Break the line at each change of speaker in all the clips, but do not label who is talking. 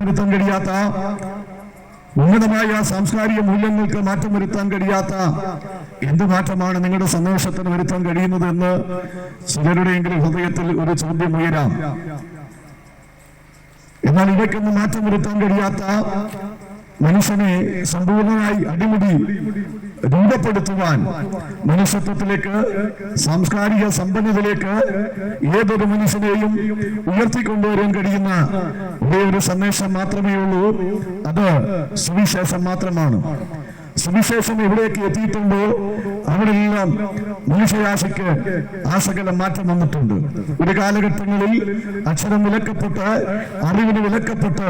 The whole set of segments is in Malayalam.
വരുത്താൻ കഴിയാത്ത ഉന്നതമായ സാംസ്കാരിക മൂല്യങ്ങൾക്ക് മാറ്റം വരുത്താൻ കഴിയാത്ത എന്ത് മാറ്റമാണ് നിങ്ങളുടെ സന്തോഷത്തിന് വരുത്താൻ കഴിയുന്നത് എന്ന് ചിലരുടെയെങ്കിലും ഹൃദയത്തിൽ ഒരു ചോദ്യം ഉയരാം. എന്നാൽ ഇവയ്ക്കൊന്നും മാറ്റം വരുത്താൻ കഴിയാത്ത മനുഷ്യനെ സമ്പൂർണമായി അടിമുടി രൂപപ്പെടുത്തുവാൻ മനുഷ്യത്വത്തിലേക്ക് സാംസ്കാരിക സമ്പന്നതയിലേക്ക് ഏതൊരു മനുഷ്യനെയും ഉയർത്തിക്കൊണ്ടുവരാൻ കഴിയുന്ന ഒരേ ഒരു സന്ദേശം മാത്രമേ ഉള്ളൂ അത് സുവിശേഷം മാത്രമാണ്. സുവിശേഷം എവിടേക്ക് എത്തിയിട്ടുണ്ടോ അവിടെയെല്ലാം മനുഷ്യരാശിക്ക് ആശകലം മാറ്റം വന്നിട്ടുണ്ട് ഒരു കാലഘട്ടങ്ങളിൽ അക്ഷരം വിലക്കപ്പെട്ട് അറിവിന് വിലക്കപ്പെട്ട്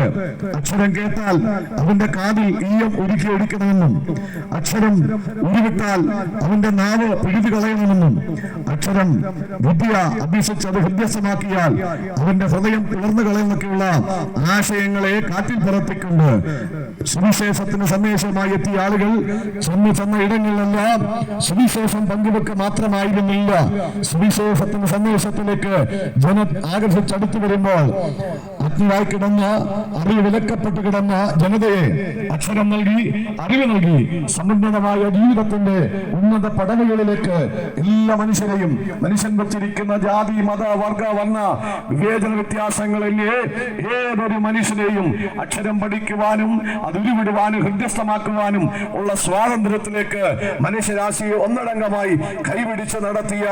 അക്ഷരം കേട്ടാൽ അവന്റെ കാതിൽ ഈയം ഒരുക്കി ഒടിക്കണമെന്നും അക്ഷരം ഉരുവിട്ടാൽ അവന്റെ നാവ് പിഴുതി കളയണമെന്നും അക്ഷരം വിദ്യ അഭ്യസിച്ച് അത് ഹൃദ്യസമാക്കിയാൽ അവന്റെ ഹൃദയം പിളർന്നു കളയുന്നൊക്കെയുള്ള ആശയങ്ങളെ കാറ്റിൽ പറത്തിക്കൊണ്ട് സുവിശേഷത്തിന് സന്ദേശമായി എത്തിയ ആളുകൾ ചെന്ന് ഇടങ്ങളിലെല്ലാം സുവിശേഷം പങ്കുവെക്ക് മാത്രമായിരുന്നില്ല. സുവിശേഷത്തിന്റെ സന്ദേശത്തിലേക്ക് ജന ആകർഷിച്ചടുത്തു വരുമ്പോൾ അഗ്നിയായി കിടന്ന അറിവ് വിലക്കപ്പെട്ട് കിടന്ന ജനതയെ അക്ഷരം നൽകി അറിവ് നൽകി സമുന്നതമായ ജീവിതത്തിന്റെ ഉന്നത പടവുകളിലേക്ക് എല്ലാ മനുഷ്യരെയും മനുഷ്യൻ വച്ചിരിക്കുന്ന ജാതി മത വർഗ വർണ വിവേചന വ്യത്യാസങ്ങളിലെ ഏതൊരു മനുഷ്യനെയും അക്ഷരം പഠിക്കുവാനും അത് ഉരുവിടുവാനും ഹൃദ്യസ്ഥമാക്കുവാനും ഉള്ള സ്വാതന്ത്ര്യത്തിലേക്ക് മനുഷ്യരാശിയെ ഒന്നടങ്കമായി കൈപിടിച്ച് നടത്തിയ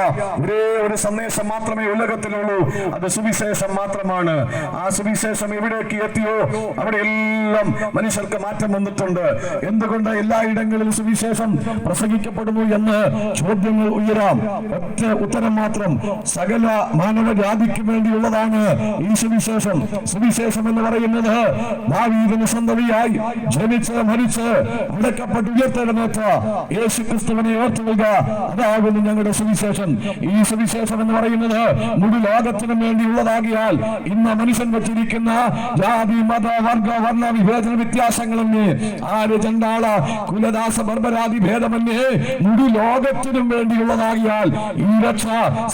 ഒരേ ഒരു സന്ദേശം മാത്രമേ ഉലകത്തിലുള്ളൂ. അത് സുവിശേഷം മാത്രമാണ്. ആ സുവിശേഷം എവിടേക്ക് എത്തിയോ? അവിടെ എല്ലാം മനുഷ്യർക്ക് മാറ്റം വന്നിട്ടുണ്ട്. എന്തുകൊണ്ട് എല്ലായിടങ്ങളിലും സുവിശേഷം പ്രസംഗിക്കപ്പെടുന്നു എന്ന് ചോദ്യങ്ങൾ ഉയരാം. ഒറ്റ ഉത്തരം മാത്രം സകല മാനവജാതിക്ക് വേണ്ടിയുള്ളതാണ് ഈ സുവിശേഷം. സുവിശേഷം എന്ന് പറയുന്നത് ദാവീദിന് സന്തതിയായി ജനിച്ച് മരിച്ച് അടക്കപ്പെട്ട് ഉയർത്തെഴുന്നേറ്റ യേശു ക്രിസ്തുവിനെ ഓർത്തുക അതാകുന്നു ഞങ്ങളുടെ സുവിശേഷം. ഈ സുവിശേഷം എന്ന് പറയുന്നത് മുഴു ലോകത്തിനും വേണ്ടിയുള്ളതാകിയാൽ ഇന്ന് മനുഷ്യൻ വെച്ചിരിക്കുന്ന ജാതി മത വർഗ വർണ വിഭേദന വ്യത്യാസങ്ങളെന്നേ ആര് ചണ്ടാള കുലദാസ ബർബരാതി ഭേദമന്യേ മുടി ലോകത്തിനും വേണ്ടിയുള്ളതാകിയാൽ ഈ രക്ഷ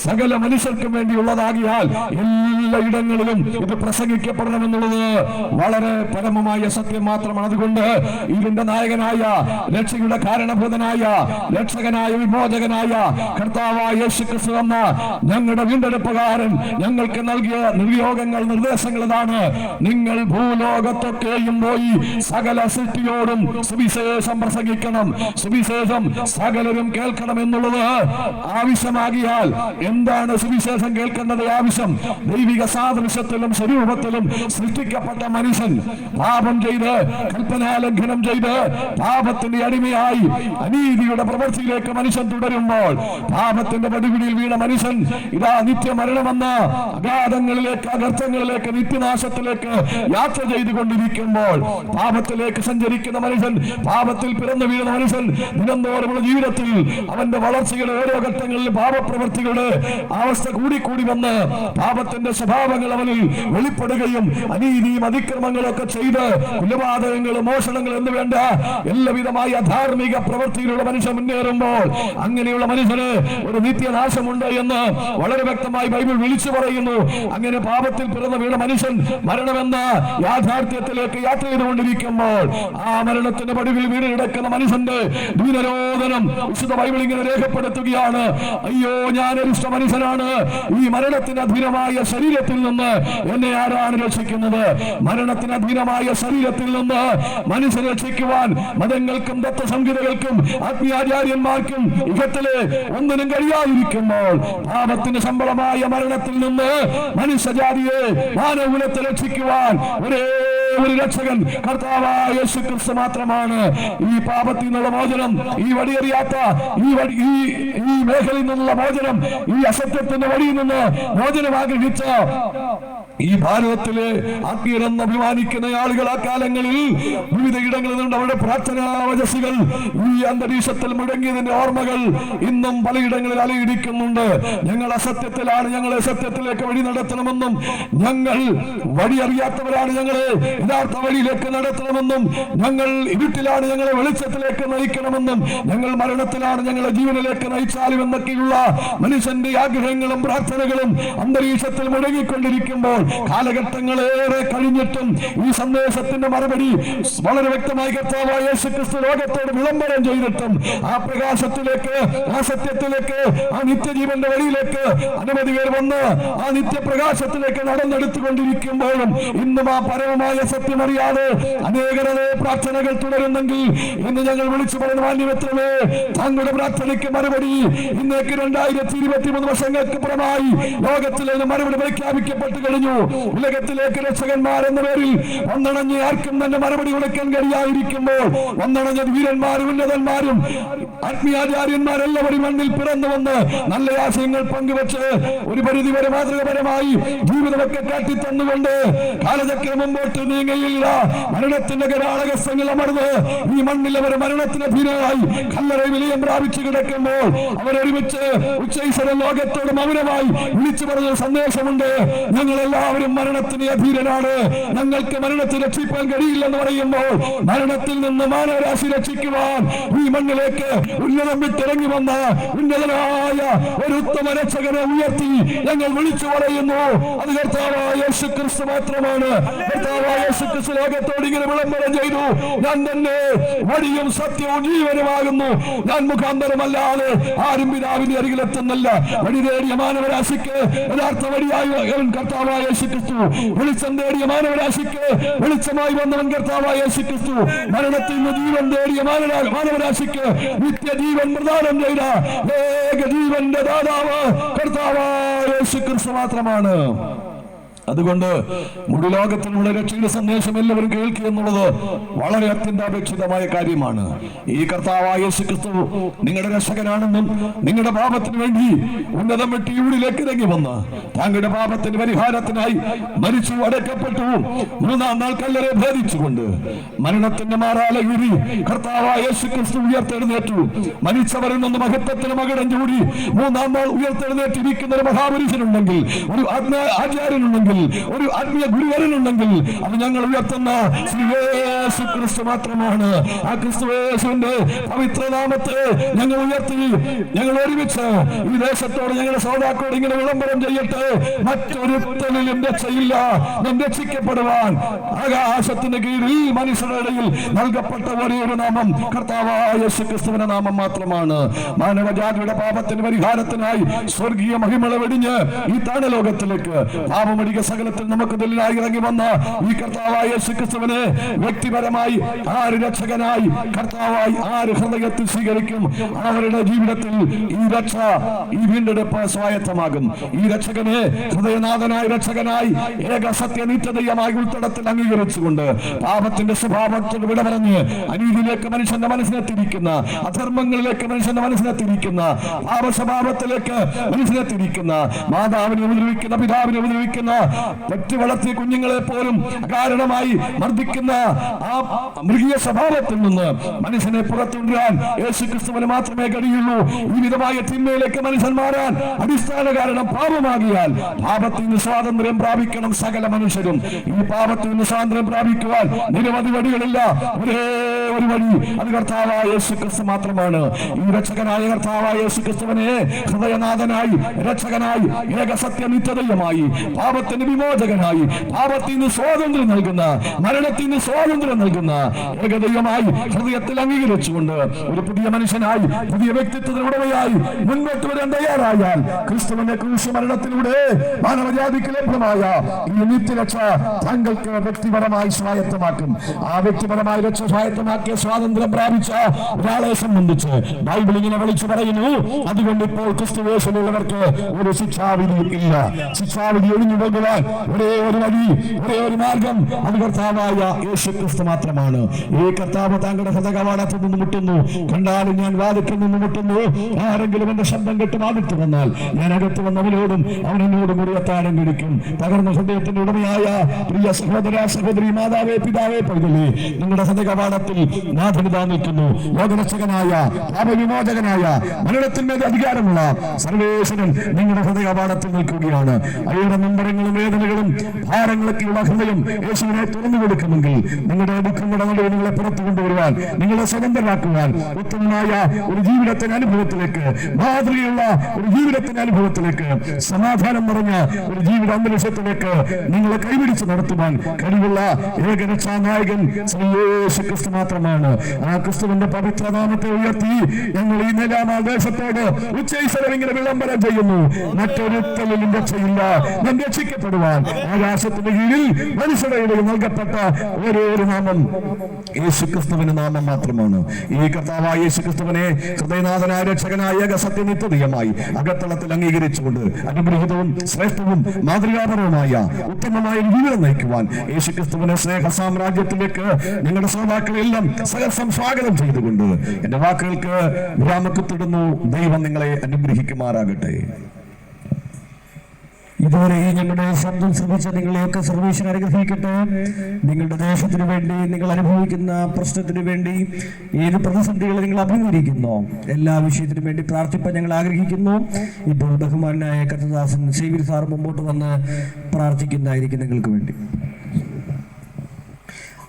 സകല മനുഷ്യർക്കും വേണ്ടിയുള്ളതാകിയാൽ എല്ലായിടങ്ങളിലും ഇത് പ്രസംഗിക്കപ്പെടണമെന്നുള്ളത് വളരെ പരമമായ സത്യം മാത്രമാണ്. അതുകൊണ്ട് ഇതിന്റെ നായകനായ രക്ഷയുടെ കാരണഭൂതനായ രക്ഷകനായ വിമോചകനായ കർത്താവായ യേശു ക്രിസ്തു എന്ന ഞങ്ങളുടെ വീണ്ടെടുപ്പുകാരൻ ഞങ്ങൾക്ക് നൽകിയ നിർയോഗങ്ങൾ നിർദ്ദേശങ്ങൾ ഇതാണ് നിങ്ങൾ ഭൂലോകത്തൊക്കെയും പോയി സകല സൃഷ്ടിയോടും സുവിശേഷം പ്രസംഗിക്കണം. സുവിശേഷം സകലരും കേൾക്കണം എന്നുള്ളത് ആവശ്യമാകിയാൽ എന്താണ് സുവിശേഷം കേൾക്കേണ്ടത് ആവശ്യം? ദൈവിക സാദൃശ്യത്തിലും സ്വരൂപത്തിലും സൃഷ്ടിക്കപ്പെട്ട മനുഷ്യൻ പാപം ചെയ്ത് കൽപ്പനാലംഘനം ചെയ്ത് പാപത്തിന്റെ അടിമയായി അനീതിയുടെ പ്രവൃത്തിയിലേക്ക് മനുഷ്യൻ തുടരുമ്പോൾ പാപത്തിന്റെ പടിപിടിയിൽ വീണ മനുഷ്യൻ ഇതാ നിത്യമരണമെന്ന അഗാധങ്ങളിലേക്ക് അഗർത്ഥങ്ങളിലേക്ക് നിത്യനാശത്തിലേക്ക് യാത്ര ചെയ്തുകൊണ്ടിരിക്കുമ്പോൾ പാപത്തിലേക്ക് സഞ്ചരിക്കുന്ന മനുഷ്യൻ പാപത്തിൽ പിറന്നു വീഴുന്ന മനുഷ്യൻ ദിനംതോറുമുള്ള ജീവിതത്തിൽ അവന്റെ വളർച്ചയുടെ ഓരോ ഘട്ടങ്ങളിൽ പാപപ്രവൃത്തികളുടെ അവസ്ഥ കൂടിക്കൂടി വന്ന് പാപത്തിന്റെ സ്വഭാവങ്ങൾ അവനിൽ വെളിപ്പെടുകയും അനീതിയും അതിക്രമങ്ങളും ഒക്കെ ചെയ്ത് കുലപാതകങ്ങളും മോഷണങ്ങൾ എന്ന് വേണ്ട എല്ലാവിധമായ അധാർമിക പ്രവൃത്തിയിലുള്ള മനുഷ്യൻ മുന്നേറുമ്പോൾ അങ്ങനെയുള്ള മനുഷ്യന് ഒരു നിത്യനാശമുണ്ട് എന്ന് വളരെ വ്യക്തമായി ബൈബിൾ വിളിച്ചു പറയുന്നു. അങ്ങനെ പാപത്തിൽ പിറന്ന വീണ മനുഷ്യൻ മരണമെന്ന യാഥാർത്ഥ്യത്തിലേക്ക് യാത്ര ചെയ്തുകൊണ്ടിരിക്കുമ്പോൾ ആ മരണത്തിന്റെ പടിവിൽ വീട് കിടക്കുന്ന മനുഷ്യന്റെ ദീനരോധനം വിശുദ്ധ ബൈബിൾ ഇങ്ങനെ രേഖപ്പെടുത്തുകയാണ്. അയ്യോ ഞാൻ അരിഷ്ട മനുഷ്യനാണ്. ഈ മരണത്തിന് അധീനമായ ശരീരത്തിൽ നിന്ന് എന്നെ ആരാണ് രക്ഷിക്കുന്നത്? മരണത്തിന് അധീനമായ ശരീരത്തിൽ നിന്ന് മനുഷ്യനെ രക്ഷിക്കുവാൻ മതങ്ങൾക്കും ദത്തസംഹിതകൾക്കും ആത്മീയാചാര്യന്മാർക്കും യുഗത്തിൽ ഒന്നിനും കഴിയാതിരിക്കുമ്പോൾ പാപത്തിന് ശമ്പളമായ മരണത്തിൽ നിന്ന് മനുഷ്യജാതിയെ മാനകുലത്തെ രക്ഷിക്കുവാൻ ഒരേ ഒരു രക്ഷകൻ കർത്താവായ യേശു ക്രിസ്തു മാത്രമാണ്. ഈ പാപത്തിൽ നിന്നുള്ള മോചനം ഈ വടിയറിയാത്ത ഈ ഈ ഈ മേഖലയിൽ നിന്നുള്ള മോചനം ഈ അസത്യത്തിന്റെ വഴിയിൽ നിന്ന് മോചനം ആഗ്രഹിച്ച ഈ ഭാരതത്തിലെ ആത്മീയരെന്ന് അഭിമാനിക്കുന്ന ആളുകൾ ആ കാലങ്ങളിൽ വിവിധ ഇടങ്ങളിൽ നിന്ന് അവരുടെ പ്രാർത്ഥനാവചസികൾ ഈ അന്തരീക്ഷത്തിൽ മുടങ്ങിയതിന്റെ ഓർമ്മകൾ ഇന്നും പലയിടങ്ങളിൽ അലയിടിക്കുന്നുണ്ട്. ഞങ്ങൾ അസത്യത്തിലാണ് ഞങ്ങളെ സത്യത്തിലേക്ക് വഴി നടത്തണമെന്നും ഞങ്ങൾ വഴി അറിയാത്തവരാണ് ഞങ്ങളെ. യഥാർത്ഥ വഴിയിലേക്ക് നടത്തണമെന്നും ഞങ്ങൾ ഇരുട്ടിലാണ് ഞങ്ങളെ വെളിച്ചത്തിലേക്ക് നയിക്കണമെന്നും ഞങ്ങൾ മരണത്തിലാണ് ഞങ്ങളെ ജീവനിലേക്ക് നയിച്ചാലും എന്നൊക്കെയുള്ള മനുഷ്യന്റെ ആഗ്രഹങ്ങളും പ്രാർത്ഥനകളും അന്തരീക്ഷത്തിൽ മുഴങ്ങിക്കൊണ്ടിരിക്കുമ്പോൾ കാലഘട്ടങ്ങളേറെ കഴിഞ്ഞിട്ടും ഈ സന്ദേശത്തിന്റെ മറുപടി വളരെ വ്യക്തമായി കർത്താവായ യേശുക്രിസ്തു ലോകത്തോട് വിളംബരം ചെയ്തിട്ടും ആ പ്രകാശത്തിലേക്ക് ആ സത്യത്തിലേക്ക് ആ നിത്യജീവന്റെ വഴിയിലേക്ക് അനവധി പേർ വന്ന് ആ നിത്യപ്രകാശത്തിലേക്ക് നടന്നെടുത്തുകൊണ്ടിരിക്കുമ്പോഴും ഇന്നും ആ പരമമായ സത്യമറിയാതെ അനേകരതെ പ്രാർത്ഥനകൾ തുടരുന്നെങ്കിൽ ഇന്ന് ഞങ്ങൾ വിളിച്ചു പറയുന്ന മാന്യമെത്രമേ തങ്ങളുടെ പ്രാർത്ഥനയ്ക്ക് മറുപടി ഇന്നേക്ക് രണ്ടായിരത്തി ഇരുപത്തി മൂന്ന് വർഷങ്ങൾക്ക് പുറമായി ലോകത്തിലെ മറുപടി പ്രഖ്യാപിക്കപ്പെട്ടു കഴിഞ്ഞു. ഉലകത്തിലേക്ക് രക്ഷകന്മാർ എന്ന പേരിൽ ഒന്നണഞ്ഞ് ആർക്കും തന്നെ മറുപടി കൊടുക്കാൻ കഴിയാതിരിക്കുമ്പോൾ ഒന്നണഞ്ഞ വീരന്മാരും ഉന്നതന്മാരും ആത്മീയാചാര്യന്മാരെല്ലാവരും മണ്ണിൽ പിറന്നു വന്ന് നല്ല ആശയങ്ങൾ പങ്കുവച്ച് ഒരു പരിധി വരെ മാതൃകപരമായി ജീവിതമൊക്കെ കാട്ടി തന്നുകൊണ്ട് കാലചക്രം മുമ്പോട്ട് നീങ്ങയില്ല മരണത്തിന്റെ കരാളകസ്ഥങ്ങൾ അമർന്ന് ഈ മണ്ണിൽ അവർ മരണത്തിന് ഭീനായി കല്ലറ വിലയം പ്രാപിച്ചു കിടക്കുമ്പോൾ അവരൊരുമിച്ച് ഉച്ചൈശ്വര ലോകത്തോട് മൗനമായി വിളിച്ചു പറഞ്ഞ സന്ദേശമുണ്ട്. ഞങ്ങൾ എല്ലാവരും മരണത്തിന് അധീരനാണ് ഞങ്ങൾക്ക് മരണത്തെ രക്ഷിക്കാൻ കഴിയില്ലെന്ന് പറയുമ്പോൾ മരണത്തിൽ നിന്ന് മാനവരാശി രക്ഷിക്കുവാൻ ഈ മണ്ണിലേക്ക് ഉന്നതം വിട്ടിറങ്ങി വന്ന ഉന്നതനായ ഒരു ഉത്തമ രക്ഷകനെ ഉയർത്തി ഞങ്ങൾ വിളിച്ചു പറയുന്നു. അത് കർത്താവായ യേശു ക്രിസ്തു മാത്രമാണ്. കർത്താവായ യേശു ക്രിസ്തു ലോകത്തോട് ഇങ്ങനെ വിളംബരം ചെയ്തു. ഞാൻ തന്നെ വഴിയും സത്യവും ജീവനുമാകുന്നു. ഞാൻ മുഖാന്തരമല്ലാതെ ആരും പിതാവിന്റെ അരികിലെത്തുന്നില്ല. വഴി തേടിയ മാനവരാശിക്ക് യഥാർത്ഥ വഴിയായി കർത്താവായ യേശു ക്രിസ്തു വെളിച്ചം തേടിയ മാനവരാശിക്ക് വെളിച്ചമായി വന്നവൻ കർത്താവായ യേശു ക്രിസ്തു മരണത്തിൽ നിന്ന് ജീവൻ തേടിയ മാനവ മാനവരാശിക്ക് നിത്യജീവൻ പ്രദാനം ചെയ്ത ഏക ജീവന്റെ ദാതാവ് കർത്താവായ യേശു ക്രിസ്തു മാത്രമാണ്. അതുകൊണ്ട് മുഴുലോകത്തിനുള്ള രക്ഷയുടെ സന്ദേശം എല്ലാവരും കേൾക്കുക എന്നുള്ളത് വളരെ അത്യന്താപേക്ഷിതമായ കാര്യമാണ്. ഈ കർത്താവായ യേശു ക്രിസ്തു നിങ്ങളുടെ രക്ഷകനാണെന്നും നിങ്ങളുടെ പാപത്തിന് വേണ്ടി ഉന്നതം വെട്ടി ഊടിലേക്ക് ഇറങ്ങി വന്ന് താങ്കളുടെ പാപത്തിന് പരിഹാരത്തിനായി മരിച്ചു അടയ്ക്കപ്പെട്ടു. മൂന്നാം നാൾ കല്ലറെ ഭേദിച്ചുകൊണ്ട് മരണത്തിന്റെ മാറാല ഊരി കർത്താവായ യേശു ഉയർത്തെഴുന്നേറ്റു. മരിച്ചവരിൽ നിന്ന് മഹത്വത്തിന് മകടം ചൂടി മൂന്നാം നാൾ ഉയർത്തെഴുന്നേറ്റിരിക്കുന്ന ഒരു മഹാപുരുഷനുണ്ടെങ്കിൽ ഒരു ആചാര്യനുണ്ടെങ്കിൽ ഒരു ആത്മീയ ഗുരുവരനുണ്ടെങ്കിൽ അത് ഞങ്ങൾ ഉയർത്തുന്ന ശ്രീ ക്രിസ്തു മാത്രമാണ്. ആ ക്രിസ്തുവേശുവിന്റെ പവിത്രനാമത്തെ ഞങ്ങൾ ഉയർത്തി. ഞങ്ങൾ ഒരുമിച്ച് ഈ ദേശത്തോട് ഞങ്ങളുടെ സൗദാക്കോട് ഇങ്ങനെ വിളംബരം ചെയ്യട്ടെ. മറ്റൊരുത്തനിലും രക്ഷയില്ല. ഞാൻ രക്ഷിക്കപ്പെടുവാൻ ആകാശത്തിന്റെ കീഴിൽ മനുഷ്യരുടെ ഇടയിൽ നൽകപ്പെട്ട ഒരേ ഒരു നാമം കർത്താവായ യേശു ക്രിസ്തുവിന്റെ നാമം മാത്രമാണ്. മാനവജാതിയുടെ പാപത്തിന് പരിഹാരത്തിനായി സ്വർഗീയ മഹിമള വെടിഞ്ഞ് ഈ താണലോകത്തിലേക്ക് പാപമടിക സകലത്തിൽ നമുക്ക് ദലിലായി ഇറങ്ങി വന്ന ഈ കർത്താവായ ക്രിസ്തുവിനെ വ്യക്തിപരമായി ആര് രക്ഷകനായി കർത്താവായി ആര് ഹൃദയത്തിൽ സ്വീകരിക്കും? അവരുടെ ജീവിതത്തിൽ ഈ രക്ഷ ഈ വീണ്ടെടുപ്പ് സ്വായത്തമാകും. ഈ രക്ഷകനെ ഹൃദയനാഥനായി രക്ഷകനായി ഏക സത്യനിത്യതയമായി ഉൾത്തടത്തിൽ അംഗീകരിച്ചുകൊണ്ട് പാപത്തിന്റെ സ്വഭാവത്തിൽ വിട പറഞ്ഞ് അനീതിയിലേക്ക് മനുഷ്യന്റെ മനസ്സിനെ തിരിക്കുന്ന അധർമ്മങ്ങളിലേക്ക് മനുഷ്യന്റെ മനസ്സിനെ തിരിക്കുന്ന പാപസ്വഭാവത്തിലേക്ക് മനസ്സിനെ തിരിക്കുന്ന മാതാവിനെ ഉപദ്രവിക്കുന്ന പിതാവിനെ ഉപദ്രവിക്കുന്ന പെറ്റു വളർത്തിയ കുഞ്ഞുങ്ങളെ പോലും കാരണമായി മർദ്ദിക്കുന്ന ആ മൃഗീയ സ്വഭാവത്തിൽ നിന്ന് മനുഷ്യനെ പുറത്തുകൊണ്ടുവരാൻ യേശു ക്രിസ്തുവിന് മാത്രമേ കഴിയുള്ളൂ. ഈ വിധമായ തിന്മയിലേക്ക് മനുഷ്യൻ മാറാൻ അടിസ്ഥാന കാരണം പാപമാകിയാൽ പാപത്തിൽ നിന്ന് സ്വാതന്ത്ര്യം പ്രാപിക്കണം സകല മനുഷ്യരും. ഈ പാപത്തിൽ നിന്ന് സ്വാതന്ത്ര്യം പ്രാപിക്കുവാൻ നിരവധി വഴികളില്ല. ഒരേ ഒരു വഴി. അത് കർത്താവായ യേശു ക്രിസ്തു മാത്രമാണ്. ഈ രക്ഷകനായ കർത്താവായ യേശു ക്രിസ്തുവിനെ ഹൃദയനാഥനായി രക്ഷകനായി ഏക സത്യനിത്യതയുമായി പാപത്തിന് വിമോചകനായി. പാപത്തിൽ നിന്ന് സ്വാതന്ത്ര്യം നൽകുന്ന മരണത്തിൽ നിന്ന് സ്വാതന്ത്ര്യം നൽകുന്ന ഏകദൈവമായി ഹൃദയത്തിൽ അംഗീകരിച്ചുകൊണ്ട് ഒരു പുതിയ മനുഷ്യനായി പുതിയ വ്യക്തിത്വത്തിന് ഉടമയായി മുന്നോട്ട് വരാൻ തയ്യാറായാൽ ക്രിസ്തുവിന്റെ ക്രൂശ് മരണത്തിലൂടെ മാനവജാതിക്ക് ലഭ്യമായ ഈ നിത്യരക്ഷ താങ്കൾക്ക് വ്യക്തിപരമായി സ്വായത്തമാക്കും. ആ വ്യക്തിപരമായി രക്ഷ സ്വായത്തമാക്കിയ സ്വാതന്ത്ര്യം പ്രാപിച്ച ഒരാളെ സംബന്ധിച്ച് ബൈബിൾ ഇങ്ങനെ വിളിച്ചു പറയുന്നു അതുകൊണ്ട് ഇപ്പോൾ ക്രിസ്തുവേശനുള്ളവർക്ക് ഒരു ശിക്ഷാവിധി ഇല്ല. ശിക്ഷാവിധി ഒഴിഞ്ഞു ഒരേ ഒരു വഴി ഒരേ ഒരു മാർഗം. അത് കർത്താവായ യേശു ക്രിസ്തു മാത്രമാണ്. ഈ കർത്താവ് താങ്കളുടെ ഹൃദകവാടത്തിൽ നിന്ന് മുട്ടുന്നു. കണ്ടാലും ഞാൻ വാതിക്കൽ നിന്ന് മുട്ടുന്നു. ആരെങ്കിലും എന്റെ ശബ്ദം കേട്ട് വാതിട്ട് വന്നാൽ ഞാൻ അകത്ത് വന്നവനോടും അവനോടും കൂടി എത്താനും കഴിക്കും തകർന്ന ഹൃദയത്തിന്റെ ഉടമയായ പ്രിയ സഹോദര സഹോദരി മാതാവേ പിതാവേ പൈതലേ നിങ്ങളുടെ ഹൃദകവാടത്തിൽ നാഥനിതാ നിൽക്കുന്നു. ലോകരക്ഷകനായ പാപവിമോചകനായ മരണത്തിന്മേൽ അധികാരമുള്ള സർവേശ്വരൻ നിങ്ങളുടെ ഹൃദയവാടത്തിൽ നിൽക്കുകയാണ്. അയ്യുടെ നമ്പരങ്ങളും വേദനകളും ഭാരങ്ങളൊക്കെയുള്ള ഹൃദയം യേശുവിനെ തുറന്നു കൊടുക്കുമെങ്കിൽ നിങ്ങളുടെ ദുഃഖങ്ങളുടെ നിങ്ങളെ പുറത്തു കൊണ്ടുവരുവാൻ നിങ്ങളെ സ്വതന്ത്രരാക്കുവാൻ ഉത്തമമായ ഒരു ജീവിതത്തിന്റെ അനുഭവത്തിലേക്ക് മാതൃകയുള്ള ഒരു ജീവിതത്തിന്റെ അനുഭവത്തിലേക്ക് സമാധാനം നിറഞ്ഞ ഒരു ജീവിത അന്തരീക്ഷത്തിലേക്ക് നിങ്ങളെ കൈപിടിച്ച് നടത്തുവാൻ കഴിവുള്ള ഏകരക്ഷാ നായകൻ ശ്രീ യേശു ക്രിസ്തു മാത്രമാണ്. ആ ക്രിസ്തുവിന്റെ പവിത്ര നാമത്തെ ഉയർത്തി ഞങ്ങൾ ഈ നിലാമാദേശത്തോട് ഉച്ചൈശ്വരം ഇങ്ങനെ വിളംബരം ചെയ്യുന്നു. മറ്റൊരുത്തലിലും രക്ഷയില്ല. നാം രക്ഷിക്കപ്പെടുവാൻ ആകാശത്തിന്റെ കീഴിൽ മനുഷ്യരുടെ നൽകപ്പെട്ട ഒരേ ഒരു നാമം യേശു ക്രിസ്തുവിന്റെ നാമം മാത്രമാണ്. ഈ കർത്താവായ യേശു ക്രിസ്തുവിനെ ഹൃദയനാഥനായ രക്ഷകനായ ഏക സത്യനിത്യതയമായി അകത്തളത്തിൽ അംഗീകരിച്ചുകൊണ്ട് അനുഗ്രഹീതവും ശ്രേഷ്ഠവും മാതൃകാപരവുമായ ഉത്തമമായ ജീവിതം നയിക്കുവാൻ യേശു ക്രിസ്തുവിനെ സ്നേഹ സാമ്രാജ്യത്തിലേക്ക് നിങ്ങളുടെ ശ്രോതാക്കളെല്ലാം സഹസം സ്വാഗതം ചെയ്തുകൊണ്ട് എന്റെ വാക്കുകൾക്ക് വിരാമക്കത്തിടുന്നു ദൈവം നിങ്ങളെ അനുഗ്രഹിക്കുമാറാകട്ടെ.
ഇതുവരെ ഞങ്ങളുടെ ശബ്ദം ശ്രമിച്ച നിങ്ങളെയൊക്കെ സർവേശ്വരൻ അനുഗ്രഹിക്കട്ടെ. നിങ്ങളുടെ ദേശത്തിന് വേണ്ടി നിങ്ങൾ അനുഭവിക്കുന്ന പ്രശ്നത്തിന് വേണ്ടി ഏത് പ്രതിസന്ധികളെ നിങ്ങൾ അഭിമുഖീകരിക്കുന്നു എല്ലാ വിഷയത്തിനും വേണ്ടി പ്രാർത്ഥിപ്പാൻ ഞങ്ങൾ ആഗ്രഹിക്കുന്നു. ഇപ്പോൾ ബഹുമാനായ കത്തദാസൻ സേവിൽ സാർ മുമ്പോട്ട് വന്ന് പ്രാർത്ഥിക്കുന്നതായിരിക്കും നിങ്ങൾക്ക് വേണ്ടി.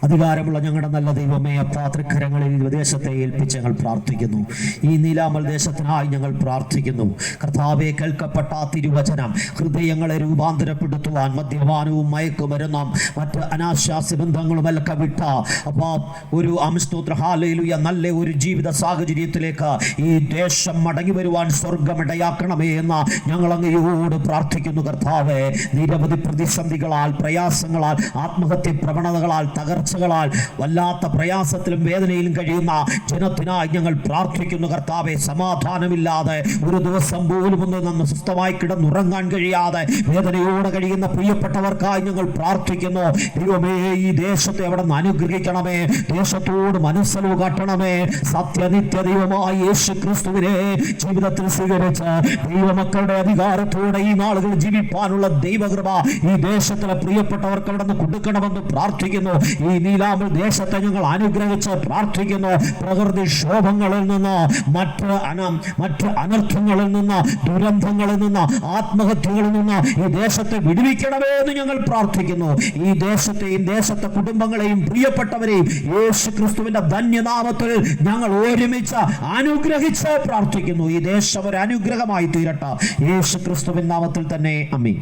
അധികാരമുള്ള ഞങ്ങളുടെ നല്ല ദൈവമേ അപ്പാ തൃക്കരങ്ങളിൽ വിദേശത്തെ ഏൽപ്പിച്ച് ഞങ്ങൾ പ്രാർത്ഥിക്കുന്നു. ഈ നീലാമൽ ദേശത്തിനായി ഞങ്ങൾ പ്രാർത്ഥിക്കുന്നു. കർത്താവെ കേൾക്കപ്പെട്ട തിരുവചനം ഹൃദയങ്ങളെ രൂപാന്തരപ്പെടുത്തുവാൻ മദ്യപാനവും മയക്കുമരുന്നും മറ്റ് അനാശാസ്യ എല്ലാം വിട്ട അപ്പാ ഒരു അംസ്തോത്രഹാലയിലുയ നല്ല ഒരു ജീവിത സാഹചര്യത്തിലേക്ക് ഈ ദേശം മടങ്ങി വരുവാൻ സ്വർഗമിടയാക്കണമേ എന്ന ഞങ്ങൾ അങ്ങയോട് പ്രാർത്ഥിക്കുന്നു കർത്താവെ. നിരവധി പ്രതിസന്ധികളാൽ പ്രയാസങ്ങളാൽ ആത്മഹത്യ പ്രവണതകളാൽ തകർച്ചകളാൽ വല്ലാത്ത പ്രയാസത്തിലും വേദനയിലും കഴിയുന്ന ജനത്തിനായി ഞങ്ങൾ പ്രാർത്ഥിക്കുന്നു കർത്താവെ സമാധാനമില്ലാതെ ഒരു ദിവസം പോലും ഒന്ന് നിന്ന് സ്വസ്ഥമായി കിടന്നുറങ്ങാൻ കഴിയാതെ വേദനയോടെ കഴിയുന്ന പ്രിയപ്പെട്ടവർക്കായി ഞങ്ങൾ പ്രാർത്ഥിക്കുന്നു. ദൈവമേ ഈ ദേശത്തെ അവിടെ നിന്ന് അനുഗ്രഹിക്കണമേ ദേശത്തോട് മനസ്സലവ് കാട്ടണമേ. സത്യനിത്യ ദൈവമായ യേശു ക്രിസ്തുവിനെ ജീവിതത്തിൽ സ്വീകരിച്ച് ദൈവമക്കളുടെ അധികാരത്തോടെ ഈ നാളുകൾ ജീവിപ്പാനുള്ള ദൈവകൃപ ഈ ദേശത്തിലെ പ്രിയപ്പെട്ടവർക്ക് അവിടെ നിന്ന് കൊടുക്കണമെന്ന് പ്രാർത്ഥിക്കുന്നു. ഈ നീലാമ്പൽ ദേശത്തെ ഞങ്ങൾ അനുഗ്രഹിച്ച് പ്രാർത്ഥിക്കുന്നു. പ്രകൃതി ക്ഷോഭങ്ങളിൽ നിന്ന് മറ്റ് അന മറ്റ് അനർത്ഥങ്ങളിൽ നിന്ന് ദുരന്തങ്ങളിൽ നിന്ന് ആത്മഹത്യകളിൽ നിന്ന് ഈ ദേശത്തെ വിടുവിക്കണമേ എന്ന് ഞങ്ങൾ പ്രാർത്ഥിക്കുന്നു. ഈ ദേശത്തെയും ദേശത്തെ കുടുംബങ്ങളെയും പ്രിയപ്പെട്ടവരെയും യേശു ക്രിസ്തുവിന്റെ ധന്യനാമത്തിൽ ഞങ്ങൾ ഒരുമിച്ച് അനുഗ്രഹിച്ച് പ്രാർത്ഥിക്കുന്നു. ഈ ദേശം ഒരു അനുഗ്രഹമായി തീരട്ടെ. യേശു ക്രിസ്തുവിൻ നാമത്തിൽ തന്നെ. അമ്മി